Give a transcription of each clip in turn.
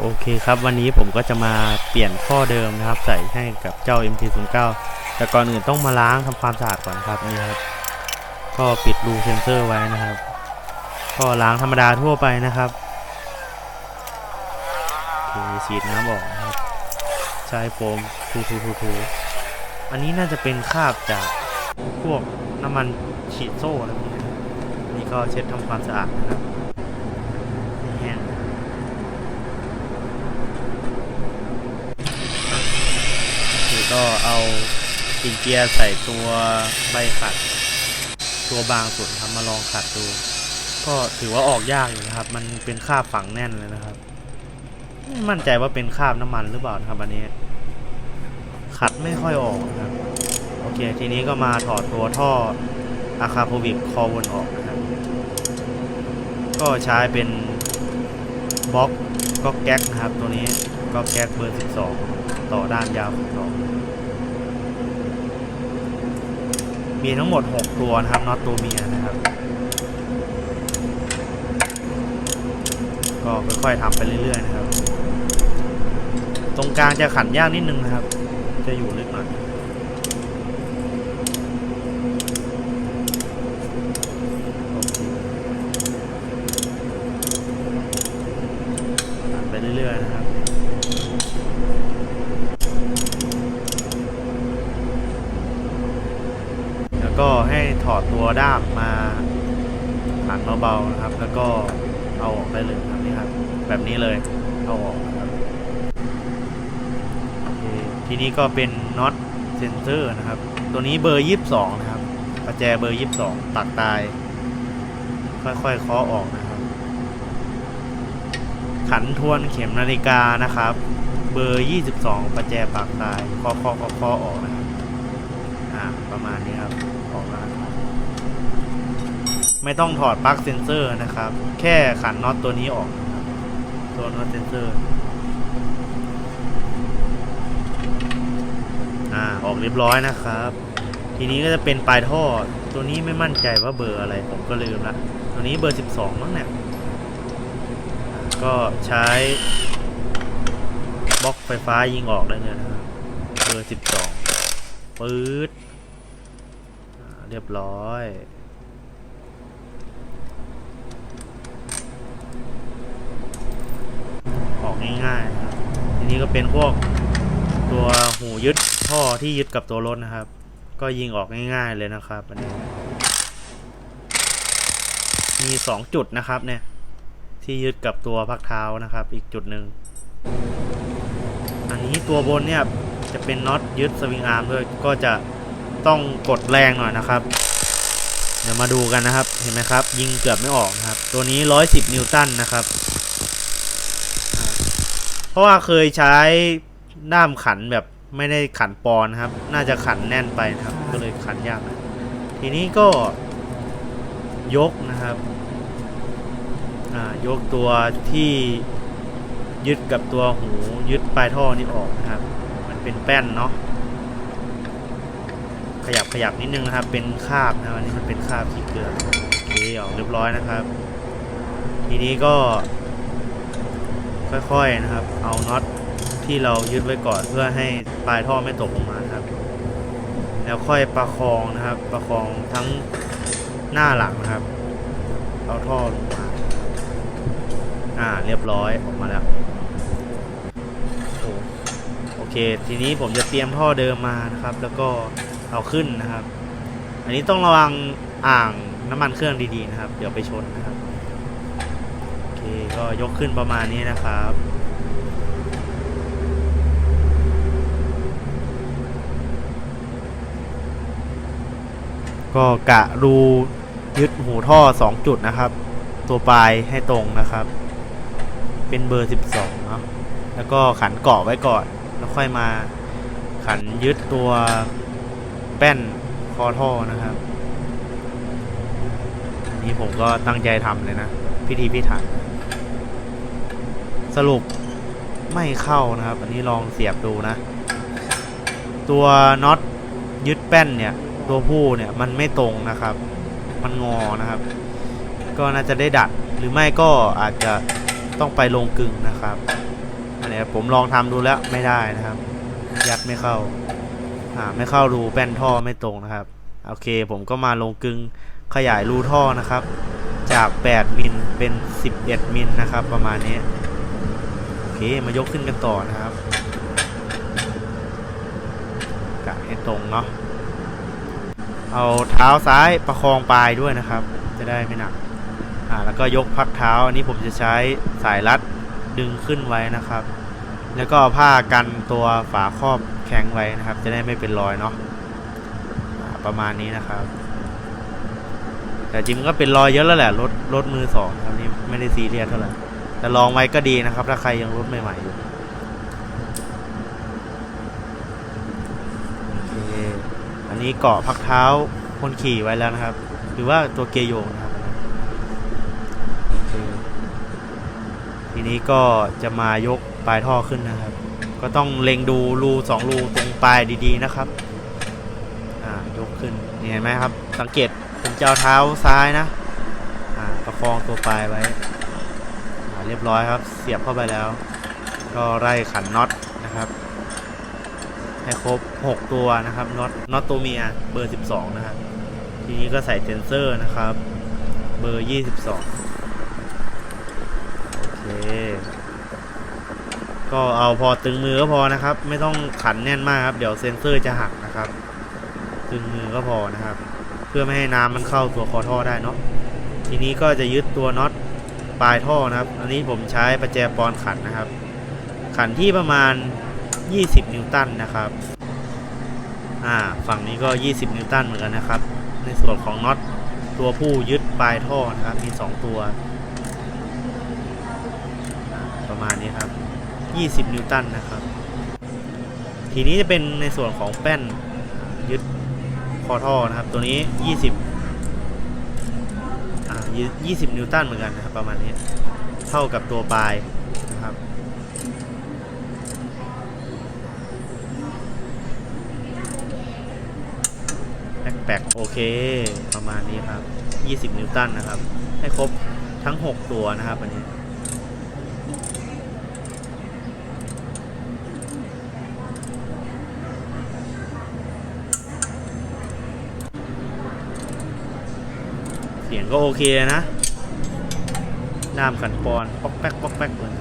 โอเคครับวันนี้ผมก็จะมาเปลี่ยนท่อเดิมนะครับ ใส่ให้กับเจ้า MT09 แต่ก่อนอื่นต้องมาล้างทำความสะอาดก่อนครับนี่ครับ ก็ปิดรูเซนเซอร์ไว้นะครับ ก็ล้างธรรมดาทั่วไปนะครับโอเคฉีดน้ำออกนะครับ ใช้โฟมทูทูทูทูอันนี้น่าจะเป็นคราบจากพวกน้ำมันฉีดโซ่อะไรพวกนี้นี่ก็เช็ดทำความสะอาดนะครับให้แห้ง คือ ก็เอาปิงเกียร์ใส่ตัวใบขัด ตัวบางสุดครับมาลองขัดดู ก็ถือว่าออกยากอยู่นะครับ มันเป็นคราบฝังแน่นเลยนะครับ มั่นใจว่าเป็นคราบน้ำมันหรือเปล่านะครับอันนี้ ขัดไม่ค่อยออกนะครับ โอเค ทีนี้ก็มาถอดตัวท่ออะคาโพวิกคอวนออกนะครับ ก็ใช้เป็นบล็อกก็แก๊กนะครับ ตัวนี้ก็แก๊กเบอร์ 12 ต่อด้านยาวของเรา มีทั้งหมด 6 ตัวนะครับน็อตตัวเมียนะครับ ก็ค่อยๆทำไปเรื่อยๆนะครับ ตรงกลางจะขันยากนิดนึงนะครับ จะอยู่ลึกหน่อยโอเคขันไปเรื่อยๆนะครับ แล้วก็ให้ถอด ตัวด้ามมาหันเบาๆนะครับ แล้วก็เอาออกได้เลยครับนี่ครับ แบบนี้เลยเอาออกนะครับทีนี้ก็เป็นน็อตเซนเซอร์นะครับ ตัวนี้เบอร์ 22 นะครับประแจเบอร์ 22 ตัดตาย ค่อยๆเคาะออกนะครับ ขันทวนเข็มนาฬิกานะครับ เบอร์ 22 ประแจปากตายเคาะเคาะเคาะออกนะครับอ่าประมาณนี้ครับ ไม่ต้องถอดปลั๊กเซนเซอร์นะครับ แค่ขันน็อตตัวนี้ออกตัวน็อตเซนเซอร์อ่าออกเรียบร้อยนะครับ ทีนี้ก็จะเป็นปลายท่อตัวนี้ไม่มั่นใจว่าเบอร์อะไรผมก็ลืมละตัวนี้เบอร์ 12 มั้งเนี่ยก็ใช้บล็อกไฟฟ้ายิงออกได้เลยนะครับเบอร์ 12ปื๊ดเรียบร้อย ออกง่ายๆนะครับทีนี้ก็เป็นพวกตัวหูยึดท่อที่ยึดกับตัวรถนะครับ ก็ยิงออกง่ายๆเลยนะครับอันนี้มีสองจุดนะครับเนี่ยที่ยึดกับตัวพักเท้านะครับ อีกจุดหนึ่งอันนี้ตัวบนเนี่ยจะเป็นน็อตยึดสวิงอาร์มด้วยก็จะต้องกดแรงหน่อยนะครับ ดี๋ยวมาดูกันนะครับ เห็นไหมครับ ยิงเกือบไม่ออกนะครับ ตัวนี้110นิวตันนะครับ เพราะว่าเคยใช้ด้ามขันแบบไม่ได้ขันปอนครับ น่าจะขันแน่นไปนะครับ ก็เลยขันยากนะทีนี้ก็ยกนะครับยกตัวที่ยึดกับตัวหูยึดปลายท่อนี้ออกนะครับ มันเป็นแป้นเนาะ ขยับขยับนิดนึงนะครับ เป็นคาบนะครันนี้มันเป็นคาบขี้เกลือโอเคออกเรียบร้อยนะครับ ทีนี้ก็ ค่อยๆนะครับ เอาน็อตที่เรายึดไว้ก่อนเพื่อให้ปลายท่อไม่ตกลงมาครับ แล้วค่อยประคองนะครับ ประคองทั้งหน้าหลังนะครับ เอาท่อลงมา อ่า เรียบร้อยออกมาแล้วโอเค ทีนี้ผมจะเตรียมท่อเดิมมานะครับ แล้วก็ เอาขึ้นนะครับ อันนี้ต้องระวังอ่างน้ำมันเครื่องดีๆนะครับ เดี๋ยวไปชนนะครับโอเคก็ยกขึ้นประมาณนี้นะครับก็กะรูยึดหูท่อ 2 จุดนะครับ ตัวปลายให้ตรงนะครับ เป็นเบอร์ 12เนาะแล้วก็ขันเกาะไว้ก่อน แล้วค่อยมาขันยึดตัว แป้นคอท่อนะครับอันนี้ผมก็ตั้งใจทำเลยนะ พิธีพิถันสรุปไม่เข้านะครับ อันนี้ลองเสียบดูนะ ตัวน็อตยึดแป้นเนี่ย ตัวผู้เนี่ยมันไม่ตรงนะครับ มันงอนะครับ ก็น่าจะได้ดัดหรือไม่ก็อาจจะต้องไปลงกึ่งนะครับ อันนี้ผมลองทำดูแล้วไม่ได้นะครับ ยัดไม่เข้า อ่าไม่เข้ารูแป้นท่อไม่ตรงนะครับ โอเคผมก็มาลงกึงขยายรูท่อนะครับ จาก 8 มิลเป็น 11 มิลนะครับ ประมาณนี้ โอเคมายกขึ้นกันต่อนะครับกะให้ตรงเนาะเอาเท้าซ้ายประคองปลายด้วยนะครับ จะได้ไม่หนักอ่าแล้วก็ยกพักเท้าอันนี้ผมจะใช้สายรัดดึงขึ้นไว้นะครับ แล้วก็ผ้ากันตัวฝาครอบแข็งไว้นะครับ จะได้ไม่เป็นรอยเนาะประมาณนี้นะครับ แต่จริงมันก็เป็นรอยเยอะแล้วแหละรถรถมือสองครับนี่ไม่ได้ซีเรียสเท่าไหร่แต่ลองไว้ก็ดีนะครับ ถ้าใครยังรถใหม่ๆอยู่โอเคอันนี้เกาะพักเท้าคนขี่ไว้แล้วนะครับ หรือว่าตัวเกียร์โยงนะครับทีนี้ก็จะมายก ปลายท่อขึ้นนะครับ ก็ต้องเล็งดูรูสองรูตรงปลายดีๆนะครับอ่ายกขึ้นนี่เห็นไหมครับ สังเกตผมจะเอาเท้าซ้ายนะอ่าประคองตัวปลายไว้อ่าเรียบร้อยครับ เสียบเข้าไปแล้ว ก็ไล่ขันน็อตนะครับให้ครบ 6 ตัวนะครับน็อตน็อตตัวเมียเบอร์ 12 นะครับทีนี้ก็ใส่เซนเซอร์นะครับ เบอร์ 22 โอเค ก็เอาพอตึงมือก็พอนะครับ ไม่ต้องขันแน่นมากครับ เดี๋ยวเซนเซอร์จะหักนะครับ ตึงมือก็พอนะครับ เพื่อไม่ให้น้ำมันเข้าตัวคอท่อได้เนาะทีนี้ก็จะยึดตัวน็อตปลายท่อนะครับ อันนี้ผมใช้ประแจปอนขันนะครับ ขันที่ประมาณ 20 นิวตันนะครับอ่าฝั่งนี้ก็ 20 นิวตันเหมือนกันนะครับ ในส่วนของน็อตตัวผู้ยึดปลายท่อนะครับมี 2 ตัวอ่าประมาณนี้ครับ 20 นิวตันนะครับ ทีนี้จะเป็นในส่วนของแป้นยึดคอท่อนะครับ ตัวนี้ 20อ่า20 นิวตันเหมือนกันนะครับ ประมาณนี้ เท่ากับตัวปลายนะครับแบ็คแบ็คโอเค ประมาณนี้ครับ 20 นิวตันนะครับ ให้ครบทั้ง 6 ตัวนะครับอันนี้ เสียงก็โอเคนะน้ำขันปอนป๊อกแป๊กป๊อกแป๊กเลย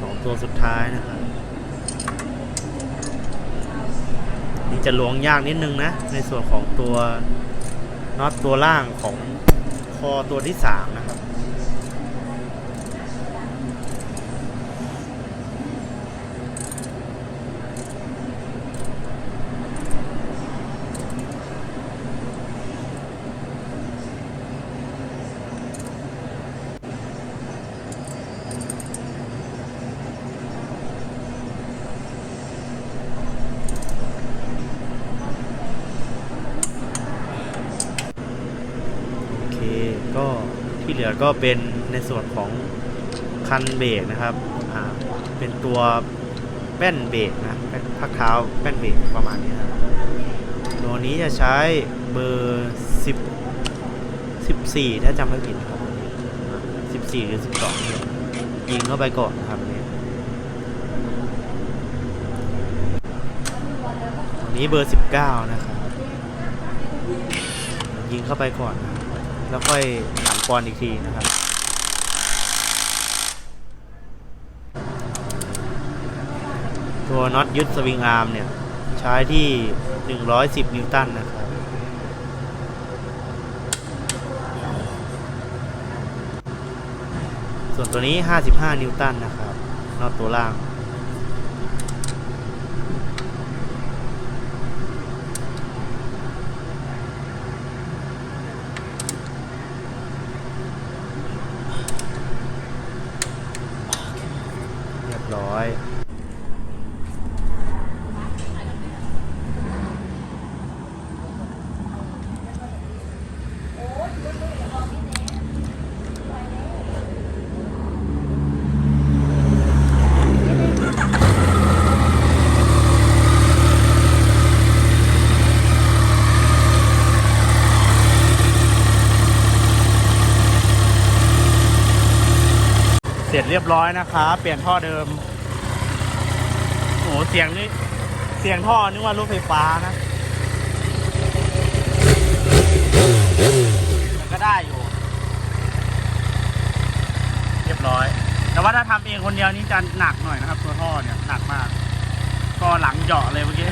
สองตัวสุดท้ายนะครับนี่จะลวงยากนิดนึงนะ ในส่วนของตัวน็อตตัวล่างของคอตัวที่สามนะครับ โอเค ก็ที่ เหลือก็เป็นในส่วนของคันเบรกนะครับอ่าเป็นตัวแป้นเบรกนะแป้นพักเท้าแป้นเบรกประมาณนี้นะครับตัวนี้จะใช้เบอร์สิบสิบสี่ถ้าจำไม่ผิดครับสิบสี่หรือสิบสองยิงเข้าไปก่อนนะครับอันนี้ตัวนี้เบอร์สิบเก้านะครับ ยิงเข้าไปก่อน แล้วค่อย หันปอนอีกทีนะครับ ตัวน็อตยึดสวิงอาร์มเนี่ย ใช้ที่ 110 นิวตันนะครับ ส่วนตัวนี้ 55 นิวตันนะครับน็อตตัวล่าง ร็จเรียบร้อยนะครับเปลี่ยนท่อเดิมโอ้โหเสียงนี่เสียงท่อนึกว่ารถไฟฟ้านะแต่ก็ได้อยู่ เรียบร้อย แต่ว่าถ้าทำเองคนเดียวนี่จะหนักหน่อยนะครับ ตัวท่อเนี่ยหนักมาก ก็หลังเหยาะเลยเมื่อกี้